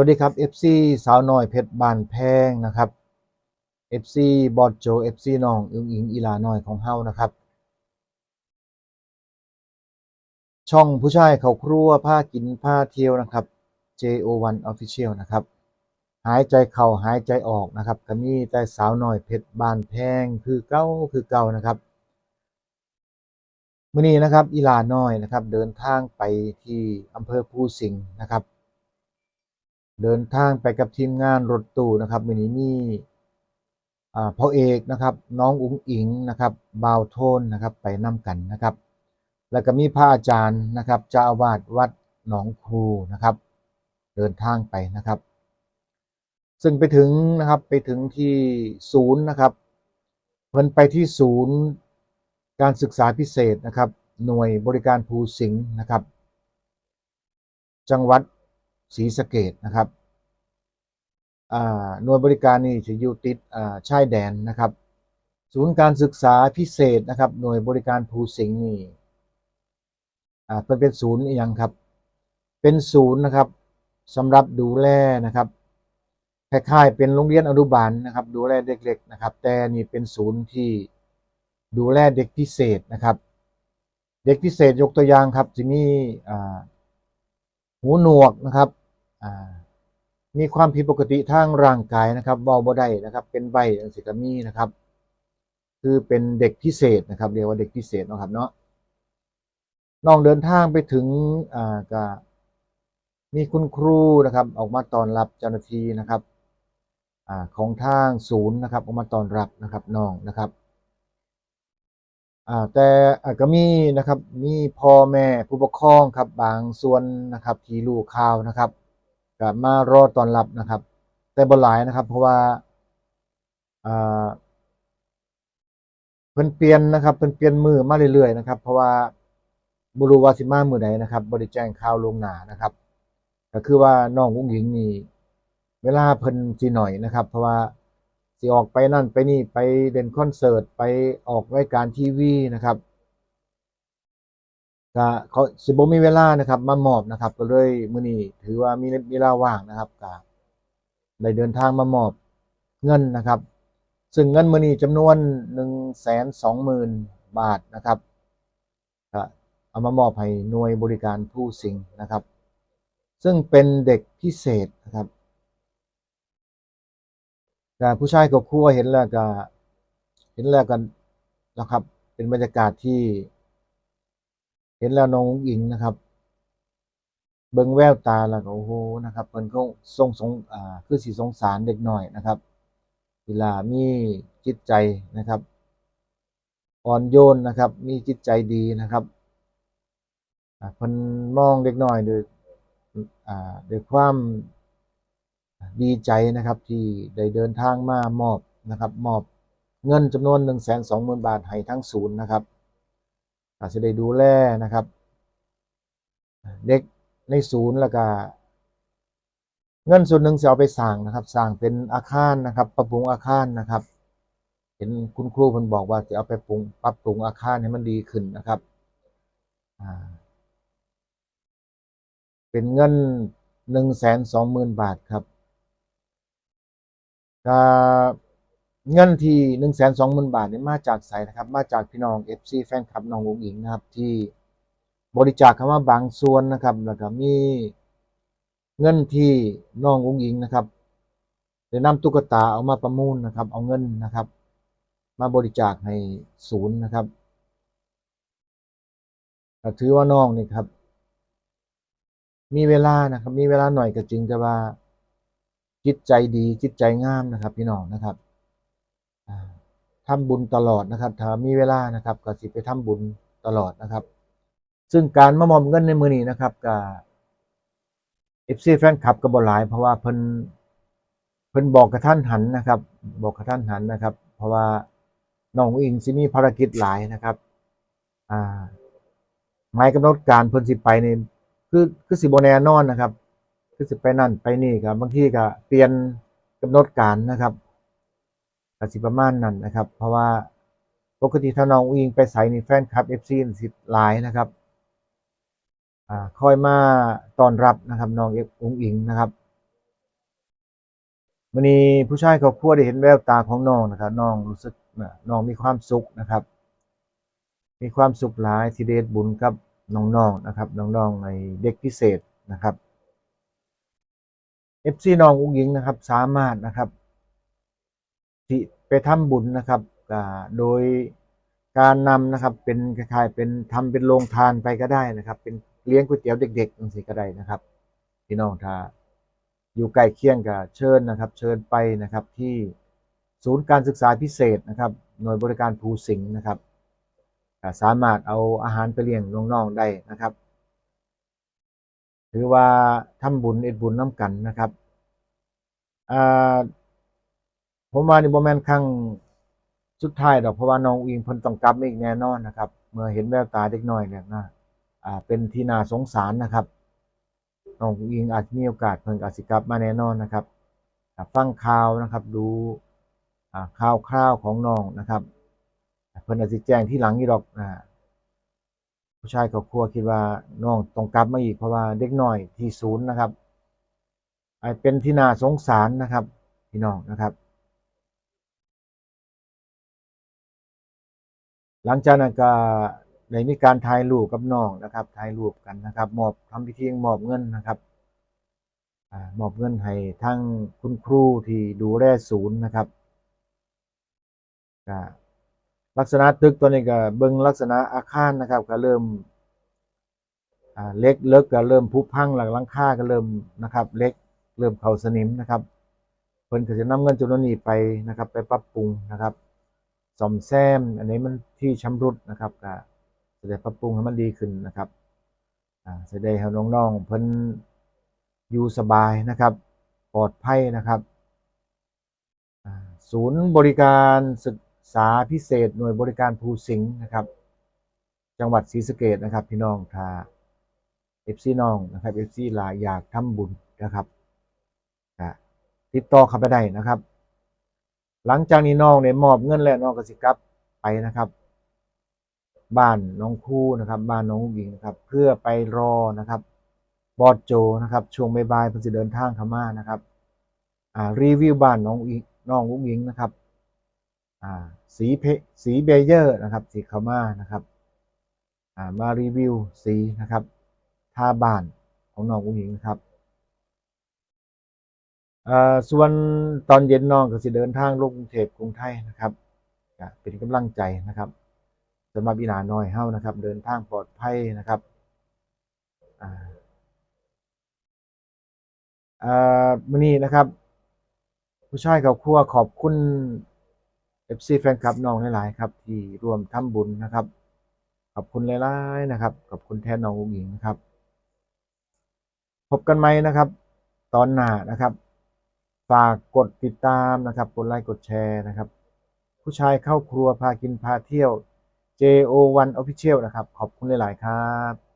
วัสดีครับ FC สาวน้อยเพชรบานแพงนะครับ FC บอดโจ FC น้องอึงอิงอีลาน้อยของเฮานะครับ ช่องผู้ชายเขาครัวผ้ากินผ้าเที่ยวนะครับ JO1 Official นะครับ หายใจเข้าหายใจออกนะครับก็มีแต่สาวน้อยเพชรบานแพงคือเก้าคือเก่านะครับมื้อนี้นะครับอีลาน้อยนะครับ เดินทางไปที่อำเภอภูสิงห์นะครับ เดินทางไปกับทีมงานรถตู้นะครับมื้อนี้มีอ่าพ่อเอกนะครับ น้องอุ๋งอิงนะครับบ่าวโทนนะครับไปนํกันนะครับ แล้วก็มีพระอาจารย์นะครับเจ้าอาวาสวัดหนองครูนะครับ เดินทางไปนะครับ ซึ่งไปถึงนะครับไปถึงที่ศูนย์นะครับเพิ่นไปที่ศูนย์การศึกษาพิเศษนะครับ หน่วยบริการภูสิงห์นะครับ จังหวัด ศรีสะเกดนะครับหน่วยบริการนี่จะอยู่ติดชายแดนนะครับ ศูนย์การศึกษาพิเศษนะครับ หน่วยบริการภูสิงห์นี่เพิ่นเป็นศูนย์อหยังครับ เป็นศูนย์นะครับสำหรับดูแลนะครับคล้ายๆเป็นโรงเรียนอนุบาลนะครับ ดูแลเด็กเล็กนะครับ แต่นี่เป็นศูนย์ที่ดูแลเด็กพิเศษนะครับ เด็กพิเศษยกตัวอย่างครับจะมีอ่า หูหนวกนะครับมีความผิดปกติทางร่างกายนะครับเว้าบ่ได้นะครับ เป็นใบจังซี่ก็มีนะครับ คือเป็นเด็กพิเศษนะครับเรียกว่าเด็กพิเศษนะครับเนาะน้องเดินทางไปถึงอ่าก็มีคุณครูนะครับ ออกมาตอนรับเจ้าหน้าที่นะครับอ่าของทางศูนย์นะครับ ออกมาตอนรับนะครับน้องนะครับ อ่าแต่ก็มีนะครับมีพ่อแม่ผู้ปกครองครับบางส่วนนะครับที่รู้ข่าวนะครับก็มารอตอนรับนะครับ แต่บ่หลายนะครับ เพราะว่าอ่าเพิ่นเปลี่ยนนะครับเพิ่นเปลี่ยนมือมาเรื่อยๆนะครับ เพราะว่าบ่รู้ว่าสิมามื้อใดนะครับบ่ได้แจ้งข่าวลวงหน้านะครับ ก็คือว่าน้องอุ้งหญิงนี่เวลาเพิ่นสิหน่อยนะครับ เพราะว่า สิออกไปนั่นไปนี่ไปเล่นคอนเสิร์ตไปออกรายการทีวีนะครับก็เขาสิบมีเวลานะครับมามอบนะครับ ก็เลยมื้อนี้ถือว่ามีเวลาว่างนะครับก็ได้เดินทางมามอบเงินนะครับ ซึ่งเงินมื้อนี้จำนวน120,000บาทนะครับก็เอามามอบให้หน่วยบริการผู้สิงนะครับ ซึ่งเป็นเด็กพิเศษนะครับ ก็ผู้ชายกับครัวเห็นแล้วก็เห็นแล้วกันนะครับ เป็นบรรยากาศที่ เห็นแล้วน้องอิงนะครับ เบิ่งแววตาแล้วก็โอ้โหนะครับเพิ่นก็ทรงสงอ่าคือสิสงสารเด็กหน้อยนะครับ เวลามีจิตใจนะครับอ่อนโยนนะครับ มีจิตใจดีนะครับอ่าเพิ่นมองเด็กหน้อยด้วยอ่าด้วยความ ดีใจนะครับที่ได้เดินทางมามอบนะครับมอบเงินจำนวน120,000 บาทให้ทั้งศูนย์นะครับอาจจะได้ดูแลนะครับ เด็กในศูนย์แล้วก็เงินส่วนหนึ่งจะเอาไปสร้างนะครับสร้างเป็นอาคารนะครับ ปรับปรุงอาคารนะครับ เห็นคุณครูเพิ่นบอกว่าจะเอาไปปรุงปรับปรุงอาคารให้มันดีขึ้นนะครับเป็นเงิน120,000บาทครับ ก็เงินที่หนึ่งแสนสองหมื่นบาทนี่มาจากไสนะครับ มาจากพี่น้อง FC แฟนคลับน้องวงอิงนะครับ ที่บริจาคเข้ามาบางส่วนนะครับ แล้วก็มีเงินที่น้องวงอิงนะครับได้นำตุ๊กตาเอามาประมูลนะครับ เอาเงินนะครับ มาบริจาคให้ศูนย์นะครับถือว่าน้องนี่ครับ มีเวลานะครับ มีเวลาหน่อยก็จริงแต่ว่า จิตใจดีจิตใจงามนะครับ พี่น้องนะครับอ่าทำบุญตลอดนะครับ ถ้ามีเวลานะครับ ก็สิไปทำบุญตลอดนะครับ ซึ่งการมามอบเงินในมือนี้นะครับกับเอฟซีแฟนคลับก็บ่หลายเพราะว่าเพิ่นเพิ่นบอกกับท่านหันนะครับ บอกกับท่านหันนะครับ เพราะว่าน้องอิงสิมีภารกิจหลายนะครับ อ่าหมายกำหนดการเพิ่นสิไปในคือคือสิบแน่นอนนะครับ คือสิไปนั่นไปนี่ครับบางทีก็เปลี่ยนกำหนดการนะครับก็สิประมาณนั้นนะครับ เพราะว่าปกติถ้าน้องอิงไปใส่นี่แฟนคลับ FC นี่สิหลายนะครับอ่าคอยมาตอนรับนะครับน้องอุ๋งอิงนะครับมื้อนี้ผู้ชายครอบครัวได้เห็นแววตาของน้องนะครับน้องรู้สึกน้องมีความสุขนะครับ มีความสุขหลายที่ได้เฮ็ดบุญกับน้องๆนะครับน้องๆในเด็กพิเศษนะครับ FC น้องอุ้งอิงนะครับ สามารถนะครับที่ไปทำบุญนะครับโดยการนำนะครับ เป็นคล้ายๆเป็นทำเป็นโรงทานไปก็ได้นะครับ เป็นเลี้ยงก๋วยเตี๋ยวเด็กๆจังซี่ก็ได้นะครับพี่น้องถ้าอยู่ใกล้เคียงก็เชิญนะครับ เชิญไปนะครับที่ศูนย์การศึกษาพิเศษนะครับ หน่วยบริการภูสิงห์นะครับสามารถเอาอาหารไปเลี้ยงน้องๆได้นะครับ ถือว่าทำบุญเอ็ดบุญน้ำกันนะครับผมว่านี่บ่แมนครั้งสุดท้ายดอกเพราะว่าน้องอิงเพิ่นต้องกลับมาอีกแน่นอนนะครับ เมื่อเห็นแววตาเด็กน้อยเนี่ยนะอ่า เป็นที่น่าสงสารนะครับน้องอิงอาจมีโอกาสเพิ่นอาจสิกลับมาแน่นอนนะครับฟังข่าวนะครับ ดูข่าวคราวของน้องนะครับเพิ่นอาจสิแจ้งที่หลังนี่ดอกอ่า ผู้ชายครอบครัวคิดว่าน้องต้องกลับมาอีกเพราะว่าเด็กน้อยที่ศูนย์นะครับไอเป็นที่น่าสงสารนะครับ พี่น้องนะครับ หลังจากนั้นก็ได้มีการถ่ายรูปกับน้องนะครับถ่ายรูปกันนะครับมอบทำพิธีมอบเงินนะครับอมอบเงินให้ทั้งคุณครูที่ดูแลศูนย์นะครับ ลักษณะตึกตัวนี้ก็เบิ่งลักษณะอาคารนะครับ ก็เริ่มเล็กเลิกก็เริ่มผุพังหลังลังคาก็เริ่มนะครับ เล็กเริ่มเข้าสนิมนะครับเพิ่นก็จะนำเงินจำนวนนี้ไปนะครับ ไปปรับปรุงนะครับซ่อมแซม อันนี้มันที่ชำรุดนะครับก็จะได้ปรับปรุงให้มันดีขึ้นนะครับจะได้ให้น้องๆเพิ่นอยู่สบายนะครับ ปลอดภัยนะครับศูนย์บริการศึก ษาพิเศษหน่วยบริการภูสิงห์นะครับ จังหวัดศรีสะเกษนะครับ พี่น้องถ้าเอฟซีน้องนะครับเอฟซีหลายอยากทำบุญนะครับติดต่อเข้าไปได้นะครับ หลังจากนี้น้องเนี่ยมอบเงินแล้วน้องก็สิกลับไปนะครับ บ้านน้องคู่นะครับ บ้านน้องหญิงนะครับ เพื่อไปรอนะครับ บอสโจนะครับ ช่วงบ่ายๆเพิ่นสิเดินทางเข้ามานะครับ อ่ารีวิวบ้านน้องอิงน้องอุ้งอิงนะครับ อ่า สีเพสีเบเยอร์นะครับ สีข้ามานะครับมารีวิวสีนะครับท่าบานของน้องอุ้งอิงนะครับอ่อส่วนตอนเย็นน้องก็สิเดินทางลงกรุงเทพกรุงไทยนะครับเป็นกำลังใจนะครับสำหรับอีหลาน้อยเฮานะครับ เดินทางปลอดภัยนะครับอ่ามื้อนี้นะครับ ผู้ชายเขาครัวขอบคุณ FC แฟนคลับน้องหลายๆครับที่ร่วมทำบุญนะครับขอบคุณหลายๆนะครับขอบคุณแทนน้องอุ้งอิงนะครับ พบกันไหมนะครับ ตอนหน้านะครับ ฝากกดติดตามนะครับกดไลค์กดแชร์นะครับ ผู้ชายเข้าครัวพากินพาเที่ยว JO1 Official นะครับ ขอบคุณหลาย ๆ ครับ